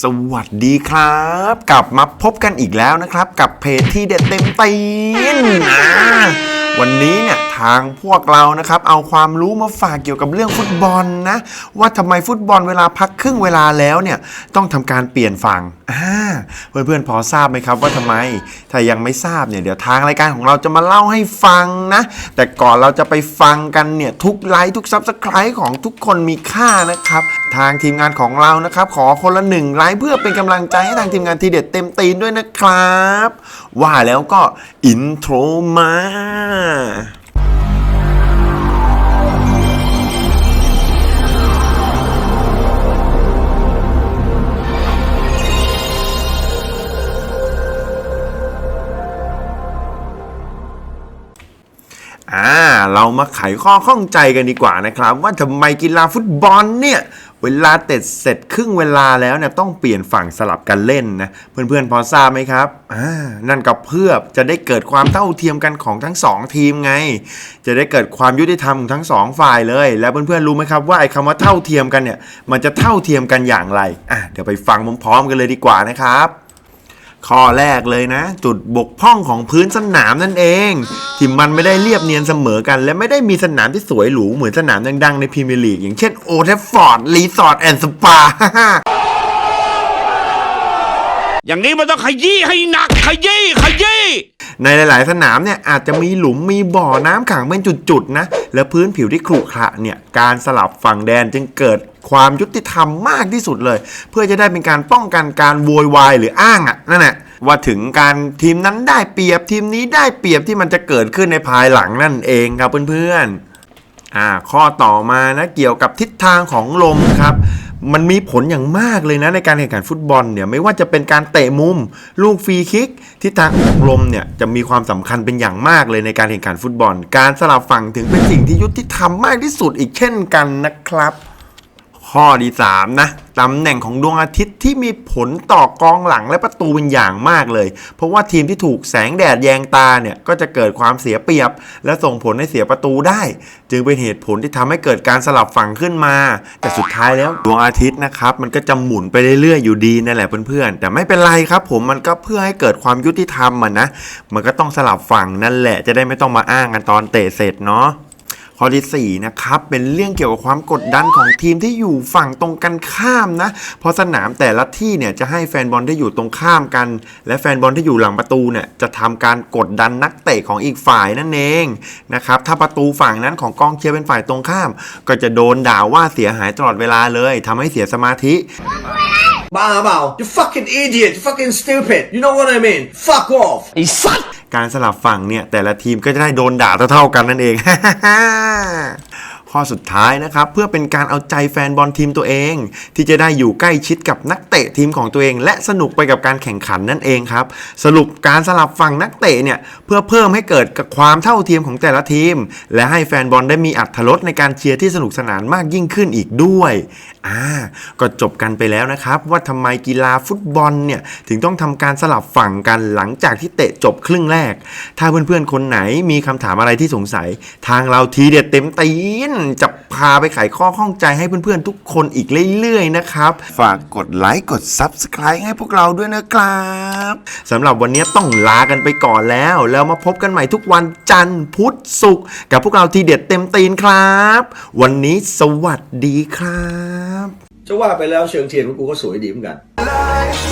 สวัสดีครับ กลับมาพบกันอีกแล้วนะครับ กับเพจที่เด็ดเต็มตีนอ่าวันนี้เนี่ย ทางพวกเรานะครับ เอาความรู้มาฝากเกี่ยวกับเรื่องฟุตบอลนะ ว่าทำไมฟุตบอลเวลาพักครึ่งเวลาแล้วเนี่ยต้องทำการเปลี่ยนฝั่งอ่าเพื่อนๆพอทราบไหมครับว่าทำไม ถ้ายังไม่ทราบเนี่ยเดี๋ยวทางรายการของเราจะมาเล่าให้ฟังนะ แต่ก่อนเราจะไปฟังกันเนี่ยทุกไลค์ทุกซับสไครต์ของทุกคนมีค่านะครับ ทางทีมงานของเรานะครับขอคนละหนึ่งไลค์เพื่อเป็นกำลังใจให้ทางทีมงานทีเด็ดเต็มตีนด้วยนะครับ ว่าแล้วก็อินโทรมา เรามาไขข้อข้องใจกันดีกว่านะครับ ว่าทำไมกีฬาฟุตบอลเนี่ยเวลาเตะเสร็จครึ่งเวลาแล้วเนี่ยต้องเปลี่ยนฝั่งสลับกันเล่นนะเพื่อนๆพอทราบไหมครับอ่านั่นก็เพื่อจะได้เกิดความเท่าเทียมกันของทั้งสองทีมไง จะได้เกิดความยุติธรรมของทั้งสองฝ่ายเลย แล้วเพื่อนๆรู้ไหมครับว่าไอ้คำว่าเท่าเทียมกันเนี่ยมันจะเท่าเทียมกันอย่างไรอะเดี๋ยวไปฟังพร้อมๆกันเลยดีกว่านะครับ ข้อแรกเลยนะ จุดบกพร่องของพื้นสนามนั่นเอง ที่มันไม่ได้เรียบเนียนเสมอกัน และไม่ได้มีสนามที่สวยหรูเหมือนสนามดังๆในพรีเมียร์ลีกอย่างเช่นโอเทฟฟอร์ดรีสอร์ทแอนด์สปาอย่างนี้มันต้องขยี้ให้หนักขยี้ขยี้ ในหลาย ๆ สนามเนี่ยอาจจะมีหลุมมีบ่อน้ำขังเป็นจุด ๆ นะ และพื้นผิวที่ขรุขระเนี่ยการสลับฝั่งแดนจึงเกิดความยุติธรรมมากที่สุดเลย เพื่อจะได้เป็นการป้องกันการโวยวายหรืออ้างอะนั่นแหละว่าถึงการทีมนั้นได้เปรียบทีมนี้ได้เปรียบที่มันจะเกิดขึ้นในภายหลังนั่นเองครับเพื่อนๆอ่าข้อต่อมานะเกี่ยวกับทิศทางของลมครับมันมีผลอย่างมากเลยนะในการแข่งขันฟุตบอลเนี่ยไม่ว่าจะเป็นการเตะมุม ลูกฟรีคิกทิศทางของลมเนี่ยจะมีความสำคัญเป็นอย่างมากเลยในการแข่งขันฟุตบอล การสลับฝั่งถึงเป็นสิ่งที่ยุติธรรมมากที่สุดอีกเช่นกันนะครับ ข้อที่3นะตำแหน่งของดวงอาทิตย์ที่มีผลต่อกองหลังและประตูเป็นอย่างมากเลย เพราะว่าทีมที่ถูกแสงแดดแยงตาเนี่ยก็จะเกิดความเสียเปรียบ และส่งผลให้เสียประตูได้ จึงเป็นเหตุผลที่ทำให้เกิดการสลับฝั่งขึ้นมา แต่สุดท้ายแล้วดวงอาทิตย์นะครับมันก็จะหมุนไปเรื่อยๆอยู่ดีนั่นแหละเพื่อนๆแต่ไม่เป็นไรครับผมมันก็เพื่อให้เกิดความยุติธรรมมันนะมันก็ต้องสลับฝั่งนั่นแหละจะได้ไม่ต้องมาอ้างกันตอนเตะเสร็จเนาะ ข้อที่4นะครับเป็นเรื่องเกี่ยวกับความกดดันของทีมที่อยู่ฝั่งตรงกันข้ามนะเพราะสนามแต่ละที่เนี่ยจะให้แฟนบอลที่อยู่ตรงข้ามกัน และแฟนบอลที่อยู่หลังประตูเนี่ยจะทำการกดดันนักเตะของอีกฝ่ายนั่นเองนะครับถ้าประตูฝั่งนั้นของกองเชียร์เป็นฝ่ายตรงข้าม ก็จะโดนด่าว่าเสียหายตลอดเวลาเลยทำให้เสียสมาธิ บ้าเปล่า You fucking idiot You fucking stupid You know what I mean Fuck off ไอ้สัตว์การสลับฝั่งเนี่ย แต่ละทีมก็จะได้โดนด่าเท่าๆกันนั่นเอง ข้อสุดท้ายนะครับ เพื่อเป็นการเอาใจแฟนบอลทีมตัวเอง ที่จะได้อยู่ใกล้ชิดกับนักเตะทีมของตัวเอง และสนุกไปกับการแข่งขันนั่นเองครับ สรุปการสลับฝั่งนักเตะเนี่ยเพื่อเพิ่มให้เกิดกับความเท่าเทียมของแต่ละทีม และให้แฟนบอลได้มีอัตรสในการเชียร์ที่สนุกสนานมากยิ่งขึ้นอีกด้วยอ่าก็จบกันไปแล้วนะครับ ว่าทำไมกีฬาฟุตบอลเนี่ยถึงต้องทำการสลับฝั่งกันหลังจากที่เตะจบครึ่งแรก ถ้าเพื่อนๆคนไหนมีคำถามอะไรที่สงสัย ทางเราทีเด็ดเต็มตีนจะพาไปไขข้อข้องใจให้เพื่อนๆทุกคนอีกเรื่อยๆนะครับ ฝากกดไลค์กด Subscribe ให้พวกเราด้วยนะครับสำหรับวันนี้ต้องลากันไปก่อนแล้ว แล้วมาพบกันใหม่ทุกวันจันทร์พุธศุกร์กับพวกเราทีเด็ดเต็มตีนครับ วันนี้สวัสดีครับจะว่าไปแล้วเชิงเทียนของกูก็สวยดีเหมือนกัน Life.